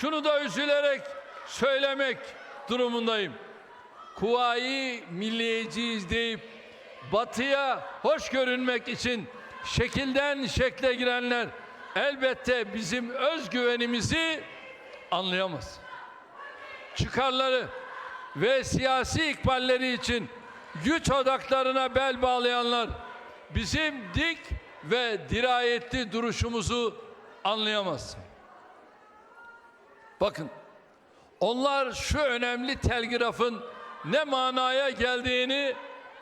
şunu da üzülerek söylemek durumundayım. Kuvayi milliyeciyiz deyip batıya hoş görünmek için şekilden şekle girenler elbette bizim özgüvenimizi anlayamaz. Çıkarları ve siyasi ikballeri için güç odaklarına bel bağlayanlar bizim dik ve dirayetli duruşumuzu anlayamaz. Bakın onlar şu önemli telgrafın ne manaya geldiğini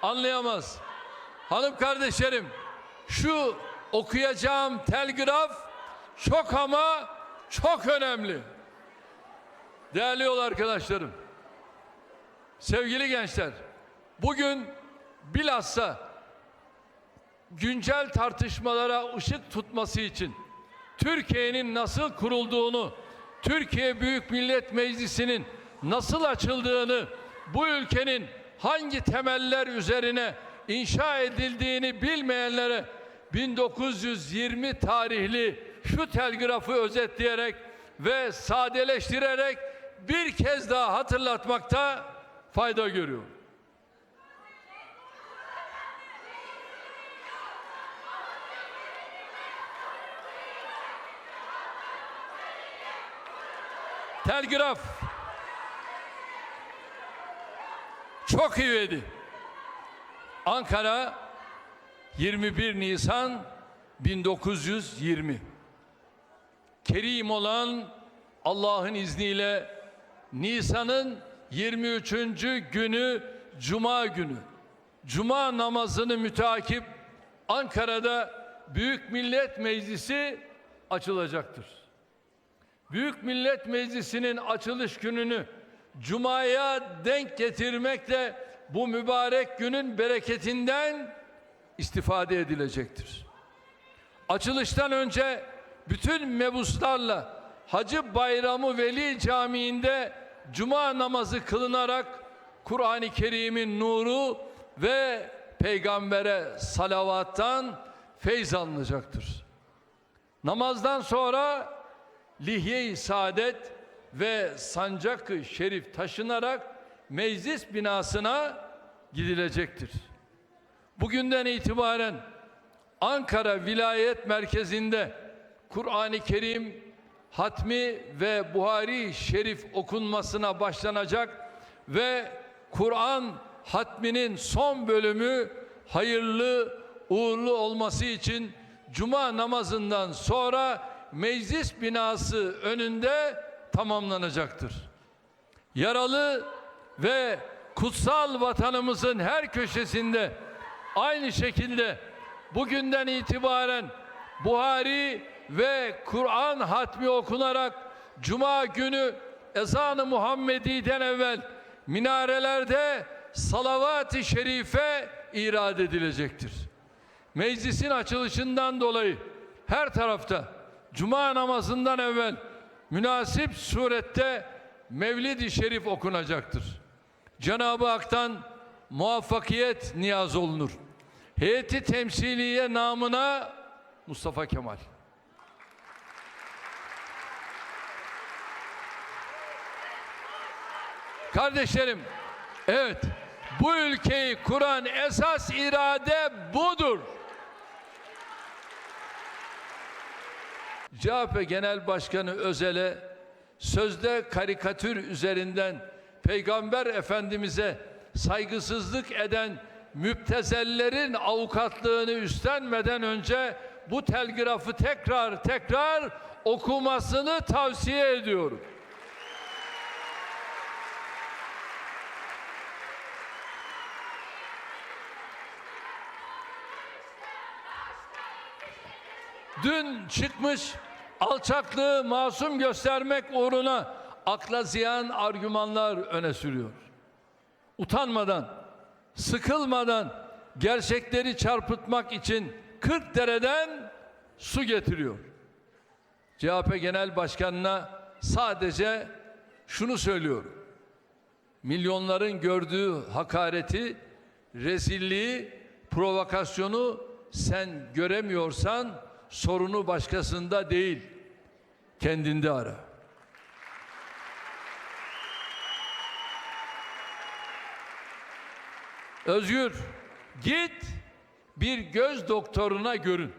anlayamaz. Hanım kardeşlerim şu okuyacağım telgraf çok ama çok önemli. Değerli yol arkadaşlarım, sevgili gençler, bugün bilhassa güncel tartışmalara ışık tutması için Türkiye'nin nasıl kurulduğunu, Türkiye Büyük Millet Meclisi'nin nasıl açıldığını, bu ülkenin hangi temeller üzerine inşa edildiğini bilmeyenlere 1920 tarihli şu telgrafı özetleyerek ve sadeleştirerek bir kez daha hatırlatmakta fayda görüyorum. Telgraf çok iyiydi. Ankara 21 Nisan 1920 Kerim olan Allah'ın izniyle Nisan'ın 23. günü Cuma günü Cuma namazını mütakip Ankara'da Büyük Millet Meclisi açılacaktır. Büyük Millet Meclisi'nin açılış gününü Cuma'ya denk getirmekle bu mübarek günün bereketinden istifade edilecektir. Açılıştan önce bütün mebuslarla Hacı Bayramı Veli Camii'nde cuma namazı kılınarak Kur'an-ı Kerim'in nuru ve peygambere salavattan feyz alınacaktır. Namazdan sonra Lihye-i Saadet ve Sancak-ı Şerif taşınarak meclis binasına gidilecektir. Bugünden itibaren Ankara Vilayet Merkezi'nde Kur'an-ı Kerim hatmi ve Buhari Şerif okunmasına başlanacak ve Kur'an hatminin son bölümü hayırlı uğurlu olması için cuma namazından sonra meclis binası önünde tamamlanacaktır. Yaralı ve kutsal vatanımızın her köşesinde aynı şekilde bugünden itibaren Buhari ve Kur'an hatmi okunarak Cuma günü ezanı Muhammedi'den evvel minarelerde salavat-ı şerife irad edilecektir. Meclisin açılışından dolayı her tarafta Cuma namazından evvel münasip surette Mevlid-i Şerif okunacaktır. Cenab-ı Hak'tan muvaffakiyet niyaz olunur. Heyeti temsiliye namına Mustafa Kemal. Kardeşlerim, evet bu ülkeyi kuran esas irade budur. CHP Genel Başkanı Özel'e sözde karikatür üzerinden Peygamber Efendimiz'e saygısızlık eden müptezellerin avukatlığını üstlenmeden önce bu telgrafı tekrar tekrar okumasını tavsiye ediyorum. Dün çıkmış alçaklığı masum göstermek uğruna akla ziyan argümanlar öne sürüyor. Utanmadan, sıkılmadan gerçekleri çarpıtmak için 40 dereden su getiriyor. CHP Genel Başkanı'na sadece şunu söylüyorum. Milyonların gördüğü hakareti, rezilliği, provokasyonu sen göremiyorsan sorunu başkasında değil, kendinde ara. Özgür, git bir göz doktoruna görün.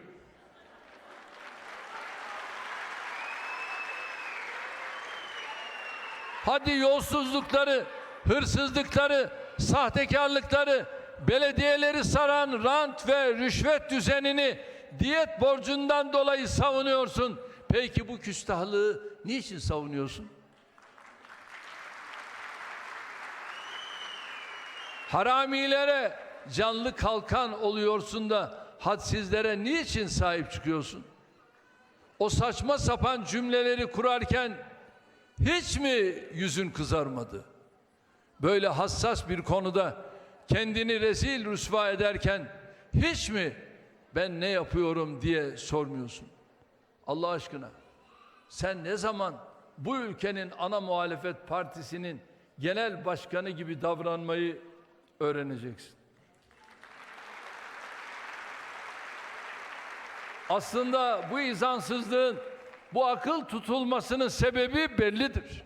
Hadi yolsuzlukları, hırsızlıkları, sahtekarlıkları, belediyeleri saran rant ve rüşvet düzenini diyet borcundan dolayı savunuyorsun. Peki bu küstahlığı niçin savunuyorsun? Haramilere canlı kalkan oluyorsun da hadsizlere niçin sahip çıkıyorsun? O saçma sapan cümleleri kurarken hiç mi yüzün kızarmadı? Böyle hassas bir konuda kendini rezil rüsva ederken hiç mi ben ne yapıyorum diye sormuyorsun? Allah aşkına sen ne zaman bu ülkenin ana muhalefet partisinin genel başkanı gibi davranmayı öğreneceksin? Aslında bu izansızlığın, bu akıl tutulmasının sebebi bellidir.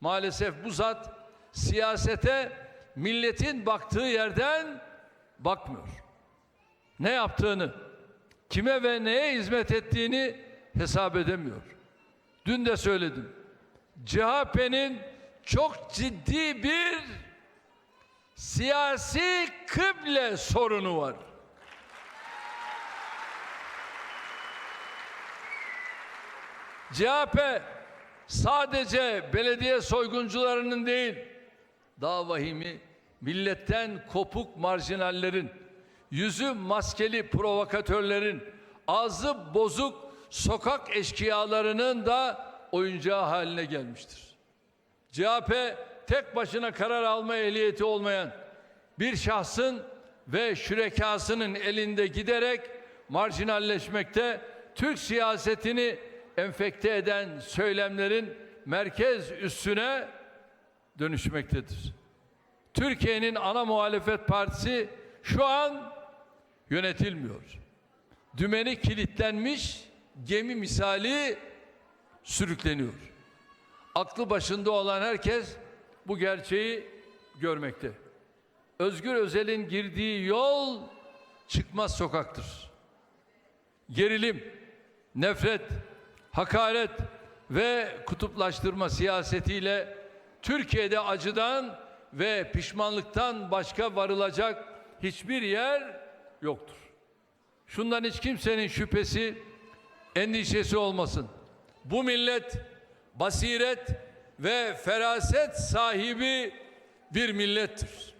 Maalesef bu zat siyasete milletin baktığı yerden bakmıyor. Ne yaptığını, kime ve neye hizmet ettiğini hesap edemiyor. Dün de söyledim. CHP'nin çok ciddi bir siyasi kıble sorunu var. CHP sadece belediye soyguncularının değil, daha vahimi milletten kopuk marjinallerin, yüzü maskeli provokatörlerin, ağzı bozuk sokak eşkıyalarının da oyuncağı haline gelmiştir. CHP tek başına karar alma ehliyeti olmayan bir şahsın ve şürekasının elinde giderek marjinalleşmekte, Türk siyasetini enfekte eden söylemlerin merkez üstüne dönüşmektedir. Türkiye'nin ana muhalefet partisi şu an yönetilmiyor. Dümeni kilitlenmiş gemi misali sürükleniyor. Aklı başında olan herkes bu gerçeği görmekte. Özgür Özel'in girdiği yol çıkmaz sokaktır. Gerilim, nefret, hakaret ve kutuplaştırma siyasetiyle Türkiye'de acıdan ve pişmanlıktan başka varılacak hiçbir yer yoktur. Şundan hiç kimsenin şüphesi, endişesi olmasın. Bu millet basiret ve feraset sahibi bir millettir.